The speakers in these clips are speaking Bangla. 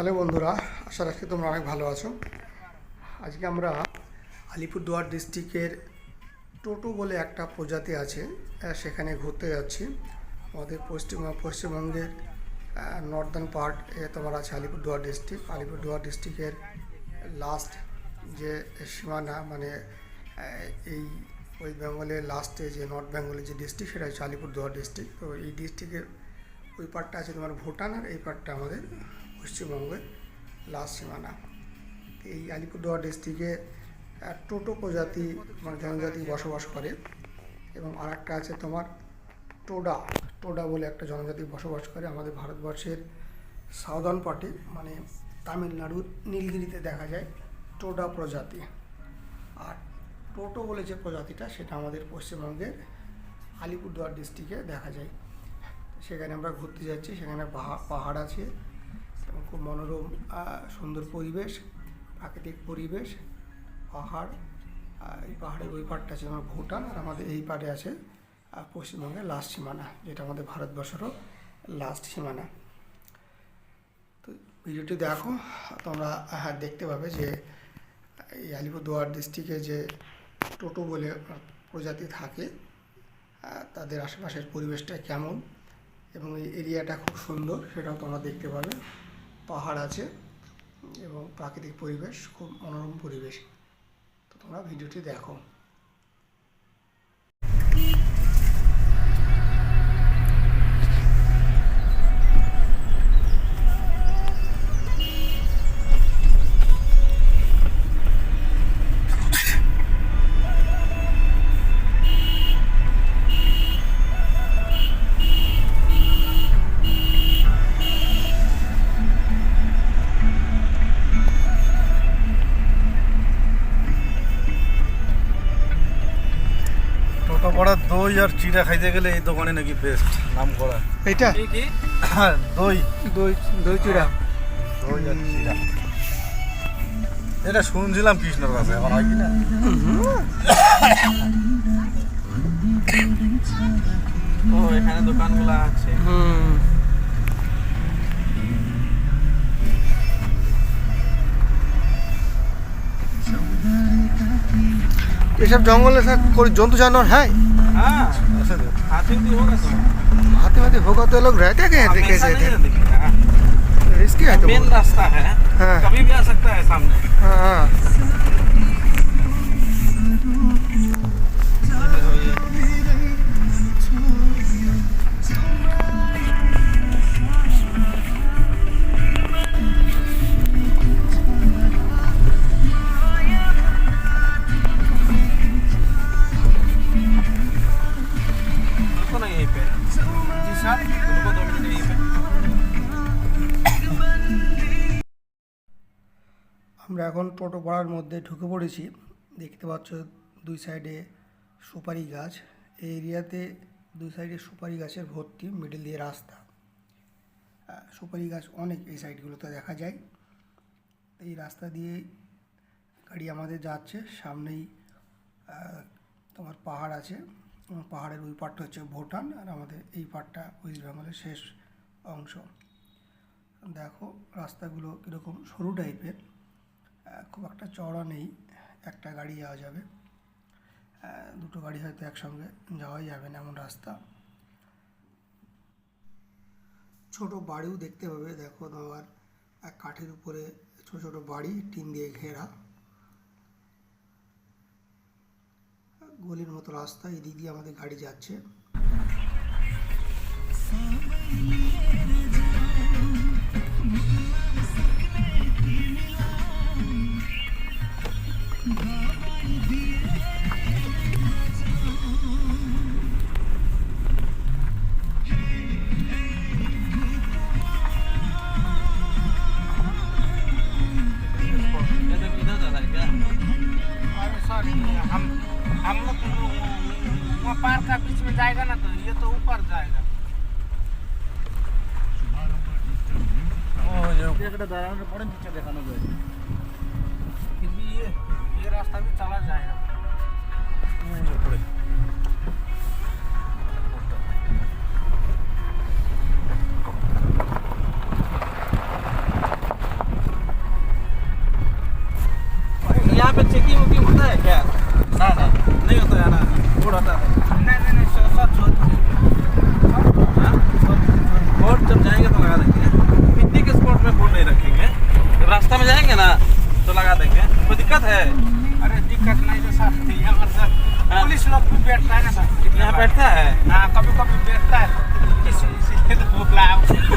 হ্যালো বন্ধুরা, আশা রাখি তোমরা অনেক ভালো আছো। আজকে আমরা আলিপুরদুয়ার ডিস্ট্রিক্টের টোটো বলে একটা প্রজাতি আছে সেখানে ঘুরতে যাচ্ছি। আমাদের পশ্চিম পশ্চিমবঙ্গের নর্দার্ন পার্ট এ তোমার আছে আলিপুরদুয়ার ডিস্ট্রিক্ট আলিপুরদুয়ার ডিস্ট্রিক্টের লাস্ট যে সীমানা মানে এই ওয়েস্ট বেঙ্গলের লাস্টে যে নর্থ বেঙ্গলের যে ডিস্ট্রিক্ট সেটা হচ্ছে আলিপুরদুয়ার ডিস্ট্রিক্ট তো এই ডিস্ট্রিক্টের ওই পার্টটা আছে তোমার ভুটান, আর এই পার্টটা আমাদের পশ্চিমবঙ্গের লাস্ট সীমানা। এই আলিপুরদুয়ার ডিস্ট্রিক্টে টোটো প্রজাতি মানে জনজাতি বসবাস করে এবং আর একটা আছে তোমার টোডা। টোডা বলে একটা জনজাতি বসবাস করে আমাদের ভারতবর্ষের সাউদার্ন পার্টে মানে তামিলনাড়ুর নীলগিরিতে দেখা যায় টোডা প্রজাতি। আর টোটো বলে যে প্রজাতিটা, সেটা আমাদের পশ্চিমবঙ্গের আলিপুরদুয়ার ডিস্ট্রিক্টে দেখা যায়। সেখানে আমরা ঘুরতে যাচ্ছি, সেখানে পাহাড় আছে এবং খুব মনোরম সুন্দর পরিবেশ, প্রাকৃতিক পরিবেশ, পাহাড় এই পাহাড়ের ওই পাড়টা আছে আমার ভুটান আর আমাদের এই পাড়ে আছে পশ্চিমবঙ্গের লাস্ট সীমানা, যেটা আমাদের ভারতবর্ষেরও লাস্ট সীমানা। তো ভিডিওটি দেখো, তোমরা হ্যাঁ দেখতে পাবে যে, এই আলিপুরদুয়ার ডিস্ট্রিক্টে যে টোটো বলে প্রজাতি থাকে তাদের আশেপাশের পরিবেশটা কেমন এবং এই এরিয়াটা খুব সুন্দর, সেটাও তোমরা দেখতে পাবে। পাহাড় আছে এবং প্রাকৃতিক পরিবেশ খুব মনোরম পরিবেশ। তো তোমরা ভিডিওটি দেখো। দই আর চিড়া খাইতে গেলে এই দোকানে নাকি বেস্ট নাম করা এটা দই। দই দই চিড়া। দই আর চিড়া। এটা শুনছিলাম কৃষ্ণর কাছে এখন হয় কিনা ও এখানে আছে। হুম। এসব জঙ্গলে জন্তু জানোয়ার হ্যাঁ? हाथी वाथी होगा तो लोग रहते गए थे कैसे थे रिस्की है। तो मेन रास्ता है। कभी भी आ सकता है सामने हाँ।, हाँ।, हाँ। আমরা এখন টোটো পাড়ার মধ্যে ঢুকে পড়েছি। দেখতে পাচ্ছ দুই সাইডে সুপারি গাছ। এই এরিয়াতে দুই সাইডে সুপারি গাছের ভর্তি মিডিল দিয়ে রাস্তা। সুপারি গাছ অনেক এই সাইডগুলোতে দেখা যায়। এই রাস্তা দিয়ে গাড়ি আমাদের যাচ্ছে, সামনেই তোমার পাহাড় আছে। পাহাড়ের ওই পাড়টা হচ্ছে ভুটান, আর আমাদের এই পাড়টা ওয়েস্ট বেঙ্গলের শেষ অংশ। দেখো রাস্তাগুলো কীরকম সরু টাইপের খুব একটা চওড়া নেই, একটা গাড়ি যাওয়া যাবে। দুটো গাড়ি হয়তো একসঙ্গে যাওয়াই যাবে না এমন রাস্তা। ছোট বাড়িও দেখতে পাবে, দেখো তোমার এক কাঠের উপরে ছোট ছোট বাড়ি, টিন দিয়ে ঘেরা। গলির মতো রাস্তা, এদিক দিয়ে আমাদের গাড়ি যাচ্ছে। একটা দাঁড়ানোর পরে নিচে দেখানো যায়। কিন্তু ইয়ে রাস্তা আমি চালা যায় না।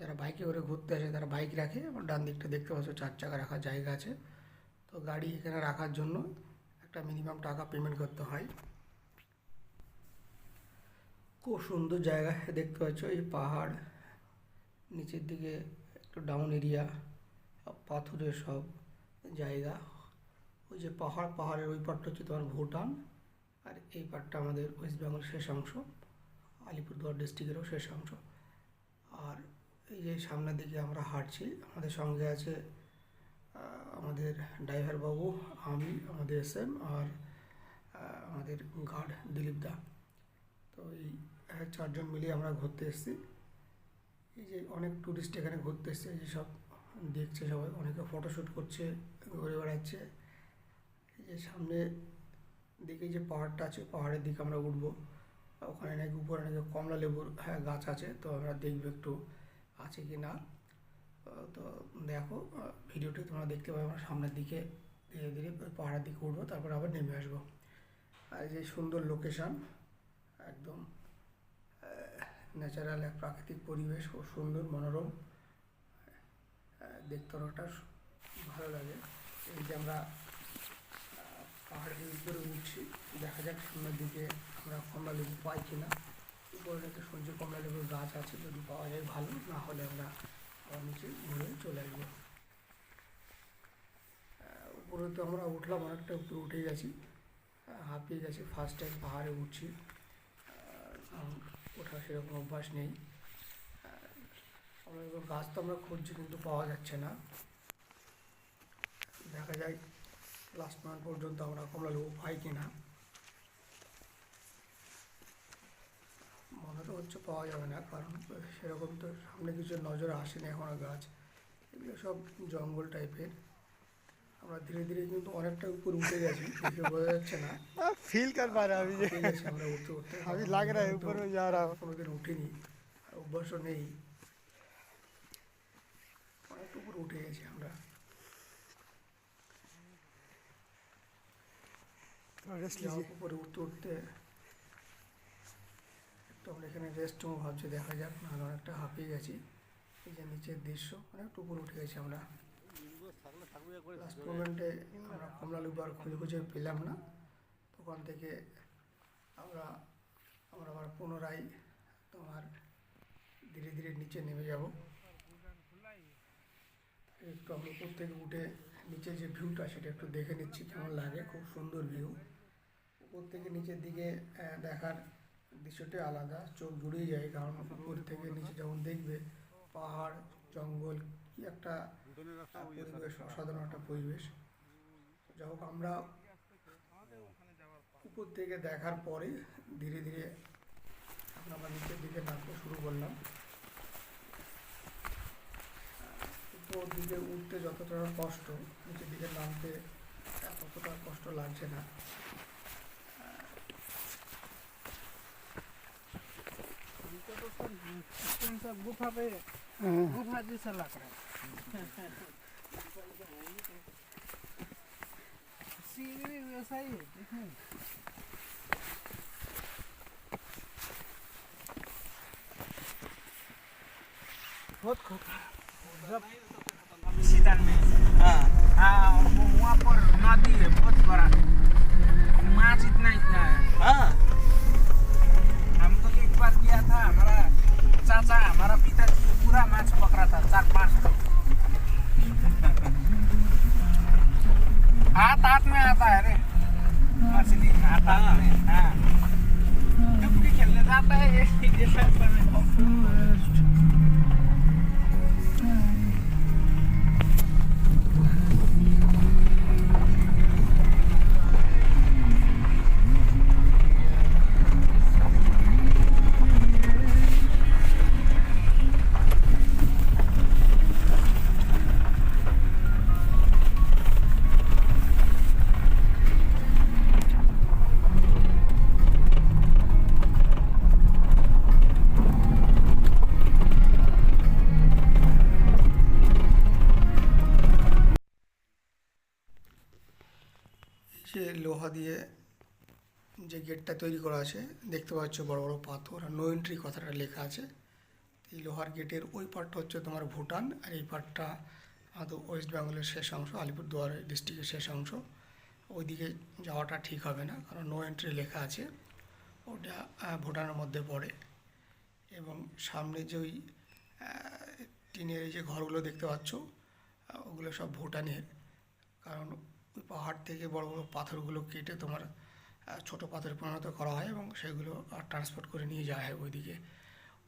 যারা বাইকে করে ঘুরতে আসে তারা বাইক রাখে এবং ডান দিকটা দেখতে পাচ্ছ চার চাকা রাখার জায়গা আছে। তো গাড়ি এখানে রাখার জন্য একটা মিনিমাম টাকা পেমেন্ট করতে হয়। খুব সুন্দর জায়গা দেখতে পাচ্ছ, এই পাহাড়, নিচের দিকে একটু ডাউন এরিয়া পাথরের সব জায়গা। ওই যে পাহাড়, পাহাড়ের ওই পারটা হচ্ছে তোমার ভুটান, আর এই পার্টটা আমাদের ওয়েস্ট বেঙ্গল শেষ অংশ, আলিপুরদুয়ার ডিস্ট্রিক্টেরও শেষ অংশ। আর এই যে সামনের দিকে আমরা হাঁটছি, আমাদের সঙ্গে আছে আমাদের ড্রাইভার বাবু, আমি, আমাদের এস এম আর আমাদের গার্ড দিলীপ দা। তো এই চারজন মিলিয়ে আমরা ঘুরতে এসেছি। এই যে অনেক ট্যুরিস্ট এখানে ঘুরতে এসছে, এই সব দেখছে সবাই, অনেকে ফটোশ্যুট করছে, ঘুরে বেড়াচ্ছে। এই যে সামনে দিকে যে পাহাড়টা আছে, পাহাড়ের দিকে আমরা উঠবো। ওখানে নাকি উপরে নাকি কমলা লেবুর হ্যাঁ গাছ আছে, তো আমরা দেখব একটু। আছে কি না তো দেখো ভিডিওটি তোমরা দেখতে পাবে, আমরা সামনের দিকে ধীরে ধীরে পাহাড়ের দিকে উঠবো, তারপর আবার নেমে আসব। আর যে সুন্দর লোকেশন একদম ন্যাচারাল এক প্রাকৃতিক পরিবেশ, খুব সুন্দর, মনোরম দেখতে অনেকটা ভালো লাগে। এই যে আমরা পাহাড়ের উপরে উঠছি, দেখা যাক সামনের দিকে আমরা কমলা লেবু পাই কিনা। উপরে নাকি সূর্য কমলা লেবুর গাছ আছে, যদি পাওয়া যায় ভালো, না হলে আমরা আবার নিচে ঘুরে চলে আসব। উপরে তো আমরা উঠলাম, অনেকটা উপরে উঠে গেছি। হাঁপিয়ে গেছি ফার্স্ট টাইম পাহাড়ে উঠছি। ওঠার সেরকম অভ্যাস নেই। আমরা এবার গাছ তো আমরা খুঁজছি, কিন্তু পাওয়া যাচ্ছে না। দেখা যায় লাস্ট মান্থ পর্যন্ত আমরা কমলা লেবু পাই কিনা। সর্বোচ্চ পাওয়া যাবে না কারণ সেরকম তো সামনে কিছু নজর আসে না এখনও গাছ। এগুলো সব জঙ্গল টাইপের। আমরা ধীরে ধীরে কিন্তু অনেকটা উপর উঠে গেছি দেখে বোঝা যাচ্ছে না। ফিল কার পারে আমি যে আমরা উঠতে উঠতে আমি লাগে না উপরে যা কোনো দিন উঠিনি অভ্যাসও নেই। অনেকটা উপরে উঠে গেছি আমরা। উপরে উঠতে উঠতে আমরা এখানে রেস্ট রুম ভাবছি, দেখা যাক, নাহলে অনেকটা হাঁপিয়ে গেছি। এই যে নিচের দৃশ্য অনেকটা উপরে উঠে গেছি আমরা। লাস্ট মোমেন্টে আমরা কমলা লেবু আর খুঁজে খুঁজে পেলাম না। তখন থেকে আমরা আমরা আবার পুনরায় তোমার ধীরে ধীরে নিচে নেমে যাব। একটু আমরা উপর থেকে উঠে নিচে যে ভিউটা সেটা একটু দেখে নিচ্ছি, কেমন লাগে, খুব সুন্দর ভিউ উপর থেকে নিচের দিকে দেখার দৃশ্যটি আলাদা, চোখ জুড়েই যায় কারণ উপর থেকে নিচে যখন দেখবে পাহাড়, জঙ্গল, কি একটা পরিবেশ, অসাধারণ একটা পরিবেশ। যাই হোক, আমরা উপর থেকে দেখার পরে ধীরে ধীরে আমরা নিচের দিকে নামতে শুরু করলাম। উপর দিকে উঠতে যতটা কষ্ট, নিচের দিকে নামতে ততটা কষ্ট লাগছে না। गुफा पे गुफा जैसा लग रहा है वैसा ही बहुत जब में हाँ हाँ वहाँ पर नदी है, बहुत बड़ा। माछ इतना इतना है। हाँ। ากมันอาตัดไม่อาตัดเลยมาสินี่อาตัดเนี่ยอ่าดูพี่เข็นเลยตัดได้เองเดี๋ยวจะไป দিয়ে যে গেটটা তৈরি করা আছে, দেখতে পাচ্ছ বড় বড় পাথর আর নো এন্ট্রি কথাটা লেখা আছে। এই লোহার গেটের ওই পার্টটা হচ্ছে তোমার ভুটান আর এই পার্টটা আমাদের ওয়েস্ট বেঙ্গলের শেষ অংশ, আলিপুরদুয়ার ডিস্ট্রিক্টের শেষ অংশ। ওইদিকে যাওয়াটা ঠিক হবে না কারণ নো এন্ট্রি লেখা আছে। ওটা ভুটানের মধ্যে পড়ে এবং সামনে যে ওই টিনের এই যে ঘরগুলো দেখতে পাচ্ছ ওগুলো সব ভুটানের। কারণ পাহাড় থেকে বড় বড় পাথরগুলো কেটে তোমার ছোট পাথরে পরিণত করা হয় এবং সেগুলো ট্রান্সপোর্ট করে নিয়ে যাওয়া হয় ওইদিকে।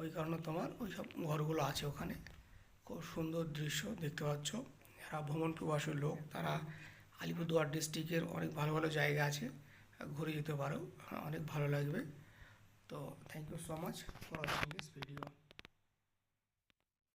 ওই কারণে তোমার ওই সব ঘরগুলো আছে ওখানে। খুব সুন্দর দৃশ্য দেখতে পাচ্ছ। যারা ভ্রমণ প্রবাসী লোক, তারা আলিপুরদুয়ার ডিস্ট্রিক্টের অনেক ভালো ভালো জায়গা আছে। ঘুরে যেতে পারো, অনেক ভালো লাগবে। তো thank you so much for watching this video